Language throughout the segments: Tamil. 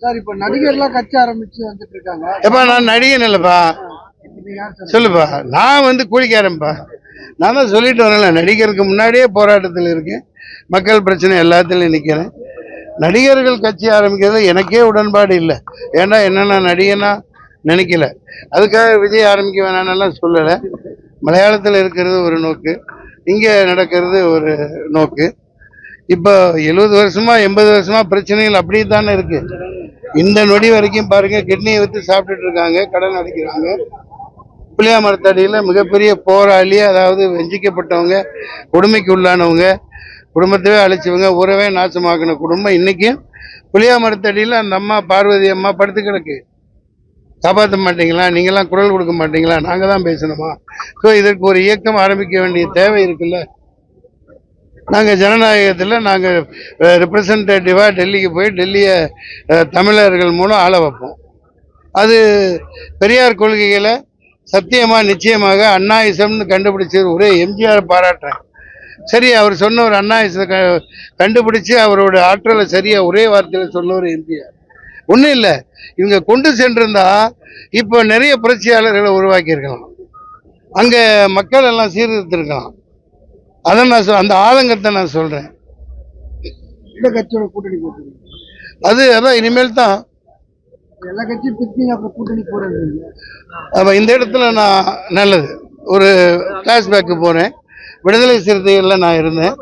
சார் இப்ப நடிகர்லாம் கட்சி ஆரம்பிச்சு வந்துட்டு இருக்காங்க. எப்பா நான் நடிகன் இல்லைப்பா. சொல்லுப்பா. நான் வந்து கூலிக்காரன்ப்பா. நான் தான் சொல்லிட்டு வரேன்ல. நடிகருக்கு முன்னாடியே போராட்டத்தில் இருக்கேன். மக்கள் பிரச்சனை எல்லாத்துலையும் நிற்கிறேன் நடிகர்கள் கட்சி ஆரம்பிக்கிறது எனக்கே உடன்பாடு இல்லை. ஏன்னா என்னென்ன நடிகனா நினைக்கல. அதுக்காக விஜய் ஆரம்பிக்க வேணாம்னெல்லாம் சொல்லலை. மலையாளத்தில் இருக்கிறது ஒரு நோக்கு. இங்கே நடக்கிறது ஒரு நோக்கு. இப்போ எழுபது வருஷமா எண்பது வருஷமா பிரச்சனைகள் அப்படி தானே இருக்கு. இந்த நொடி வரைக்கும் பாருங்க கிட்னியை விற்று சாப்பிட்டுட்டு இருக்காங்க கடன் அடைக்கிறாங்க. புளியா மரத்தடியில் மிகப்பெரிய போராளி அதாவது வெஞ்சிக்கப்பட்டவங்க கொடுமைக்கு உள்ளானவங்க குடும்பத்தவே அழிச்சவங்க உறவே நாசமாக்கின குடும்பம் இன்னைக்கும் புளியா மரத்தடியில் அந்த அம்மா பார்வதி அம்மா படுத்து கிடக்கு. காப்பாற்ற மாட்டீங்களா? நீங்களாம் குரல் கொடுக்க மாட்டீங்களா? நாங்கள் தான் பேசணுமா? ஸோ இதற்கு ஒரு இயக்கம் ஆரம்பிக்க வேண்டிய தேவை இருக்குல்ல? நாங்கள் ஜனநாயகத்தில் நாங்கள் ரெப்ரசன்டேட்டிவாக டெல்லிக்கு போய் டெல்லியை தமிழர்கள் மூலம் ஆள வைப்போம். அது பெரியார் கொள்கைகளை சத்தியமாக நிச்சயமாக அண்ணாயிசம்னு கண்டுபிடிச்சது ஒரே எம்ஜிஆர் பாராட்டுறேன். சரி அவர் சொன்ன ஒரு அண்ணாயிசத்தை க கண்டுபிடிச்சு அவரோட ஆற்றலை சரியாக ஒரே வார்த்தையில் சொன்னவர் எம்ஜிஆர். ஒன்றும் இல்லை இவங்க கொண்டு சென்றிருந்தா இப்போ நிறைய புரட்சியாளர்களை உருவாக்கியிருக்கலாம். அங்கே மக்கள் எல்லாம் சீர்திருத்திருக்கலாம். அதை நான் சொ- அந்த ஆதங்கத்தை நான் சொல்கிறேன் கட்சியோட கூட்டணி போட்டுருக்கீங்க அது அதான் இனிமேல் தான். எல்லா கட்சியும் பிரிச்சிங்க அப்ப கூட்டணி இல்லையா? அப்ப இந்த இடத்துல நான் நல்லது. ஒரு ஃப்ளாஷ்பேக்கு போகிறேன் விடுதலை சிறுத்தைகளில் நான் இருந்தேன்.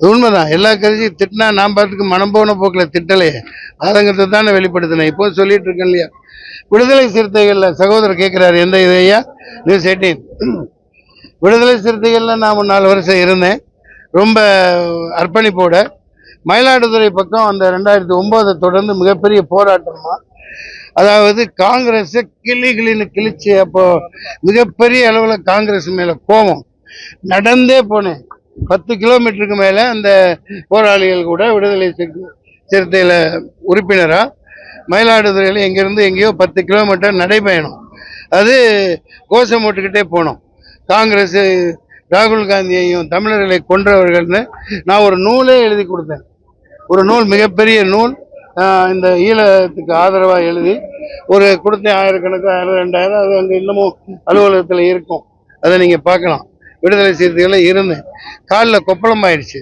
உண்மைதான். எல்லா கட்சியும் திட்டினா நான் பாட்டுக்கு மனம் போன போக்கில் திட்டலையே. ஆதங்கத்தை தானே வெளிப்படுத்தினேன். இப்போ சொல்லிட்டு இருக்கேன் இல்லையா? விடுதலை சிறுத்தைகளில் சகோதரர் கேட்குறாரு எந்த இதையா நியூஸ் எயிட்டீன். விடுதலை சிறுத்தைகளில் நான் நாலு வருஷம் இருந்தேன். ரொம்ப அர்ப்பணிப்போட. மயிலாடுதுறை பக்கம் அந்த ரெண்டாயிரத்தி ஒம்போதை தொடர்ந்து மிகப்பெரிய போராட்டமா. அதாவது காங்கிரஸ் கிளி கிளின்னு கிழிச்சு அப்போ மிகப்பெரிய அளவில் காங்கிரஸ் மேலே கோபம். நடந்தே போனேன். பத்து கிலோமீட்டருக்கு மேலே அந்த போராளிகள் கூட விடுதலை சிறு- சிறுத்தையில் உறுப்பினராக மயிலாடுதுறையில் எங்கேருந்து எங்கேயோ பத்து கிலோமீட்டர் நடைபயணம். அது கோஷம் போட்டுக்கிட்டே போனோம். காங்கிரஸ் ராகுல் காந்தியையும் தமிழர்களை கொன்றவர்கள்னு நான் ஒரு நூலே எழுதி கொடுத்தேன். ஒரு நூல் மிகப்பெரிய நூல். இந்த ஈழத்துக்கு ஆதரவாக எழுதி ஒரு கொடுத்தேன் ஆயிரக்கணக்கு ஆயிரம் ரெண்டாயிரம். அது அங்கே இன்னமும் அலுவலகத்தில் இருக்கும். அதை நீங்கள் பார்க்கலாம். விடுதலை சிறுத்தைகளில் இருந்தேன் காலில் கொப்பளம் ஆயிடுச்சு.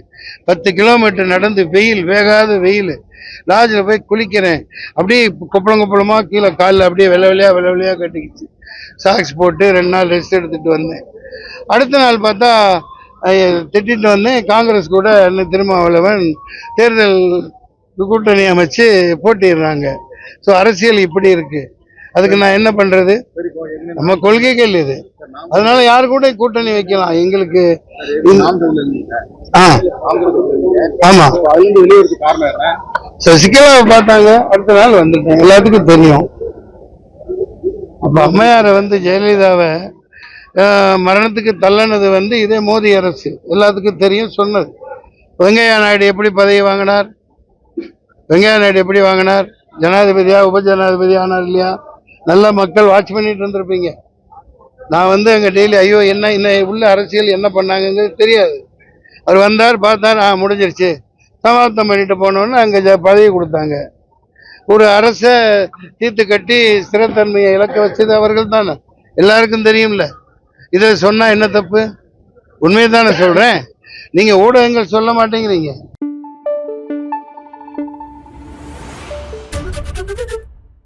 பத்து கிலோமீட்டர் நடந்து வெயில் வேகாத வெயில். லாட்ஜில் போய் குளிக்கிறேன். அப்படியே கொப்பளம் கொப்பளமாக கீழே காலில் அப்படியே வெள்ளை வெள்ளையாக வெள்ளை வெள்ளையாக கட்டிக்கிச்சு. சாக்ஸ் போட்டு ரெண்டு நாள் ரெஸ்ட் எடுத்துகிட்டு வந்தேன். அடுத்த நாள் பார்த்தா திட்டிட்டு வந்தேன் காங்கிரஸ் கூட என்ன திருமாவளவன் தேர்தல் கூட்டணி அமைச்சு போட்டிடுறாங்க. ஸோ அரசியல் இப்படி இருக்கு. அதுக்கு நான் என்ன பண்றது? நம்ம கொள்கைகள் இது. அதனால யாரு கூட கூட்டணி வைக்கலாம்? எங்களுக்கு ஆ. ஆமா. சசிகலாவை பார்த்தாங்க. அடுத்த நாள் வந்துட்டேன் எல்லாத்துக்கும் தெரியும். அப்ப அம்மையாரை வந்து ஜெயலலிதாவை மரணத்துக்கு தள்ளனது வந்து இதே மோடி அரசு. எல்லாத்துக்கும் தெரியும் சொன்னது. வெங்கையா நாயுடு எப்படி பதவி வாங்கினார்? வெங்கையா நாயுடு எப்படி வாங்கினார்? ஜனாதிபதியா உப ஜனாதிபதி ஆனார் இல்லையா? நல்ல மக்கள் வாட்ச் பண்ணிட்டு இருந்திருப்பீங்க. நான் வந்து அங்கே டெய்லி ஐயோ என்ன என்ன உள்ள அரசியல் என்ன பண்ணாங்கங்கிறது தெரியாது. அவர் வந்தார் பார்த்தார் ஆ முடிஞ்சிருச்சு. சமாப்தம் பண்ணிட்டு போனோன்னு அங்கே பதவி கொடுத்தாங்க. ஒரு அரசை தீர்த்து கட்டி ஸ்திரத்தன்மையை இழக்க வச்சது அவர்கள் தானே எல்லாருக்கும் தெரியும்ல. இதை சொன்னா என்ன தப்பு? உண்மையை தானே சொல்றேன். நீங்க ஊடகங்கள் சொல்ல மாட்டேங்கிறீங்க.